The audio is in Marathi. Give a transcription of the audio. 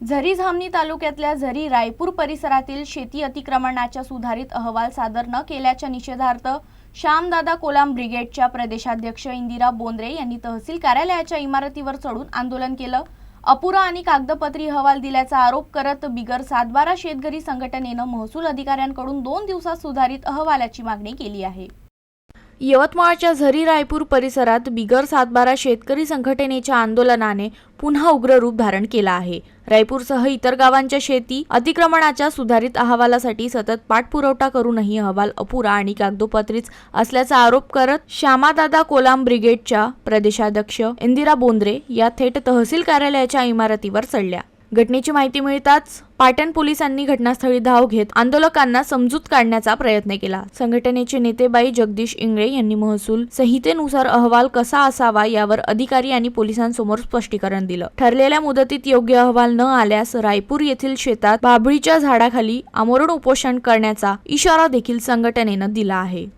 झरी झामणी तालुक्यातल्या झरी रायपूर परिसरातील शेती अतिक्रमणाच्या सुधारित अहवाल सादर न केल्याच्या निषेधार्थ श्यामदादा कोलाम ब्रिगेडच्या प्रदेशाध्यक्ष इंदिरा बोंद्रे यांनी तहसील कार्यालयाच्या इमारतीवर चढून आंदोलन केलं. अपुरा आणि कागदपत्री अहवाल दिल्याचा आरोप करत बिगर सातबारा शेतकरी संघटनेनं महसूल अधिकाऱ्यांकडून दोन दिवसात सुधारित अहवालाची मागणी केली आहे. यवतमाळच्या झरी रायपूर परिसरात बिगर सातबारा शेतकरी संघटनेच्या आंदोलनाने पुन्हा उग्र रूप धारण केला आहे. रायपूरसह इतर गावांच्या शेती अतिक्रमणाच्या सुधारित अहवालासाठी सतत पाठपुरवठा करूनही अहवाल अपुरा आणि कागदोपत्रीच असल्याचा आरोप करत श्यामादादा कोलाम ब्रिगेडच्या प्रदेशाध्यक्ष इंदिरा बोंद्रे या थेट तहसील कार्यालयाच्या इमारतीवर चढल्या. घटनेची माहिती मिळताच पाटण पोलिसांनी घटनास्थळी धाव घेत आंदोलकांना समजूत काढण्याचा प्रयत्न केला. संघटनेचे नेतेबाई जगदीश इंगळे यांनी महसूल संहितेनुसार अहवाल कसा असावा यावर अधिकारी आणि पोलिसांसमोर स्पष्टीकरण दिलं. ठरलेल्या मुदतीत योग्य अहवाल न आल्यास रायपूर येथील शेतात बाभळीच्या झाडाखाली आमरण उपोषण करण्याचा इशारा देखील संघटनेनं दिला आहे.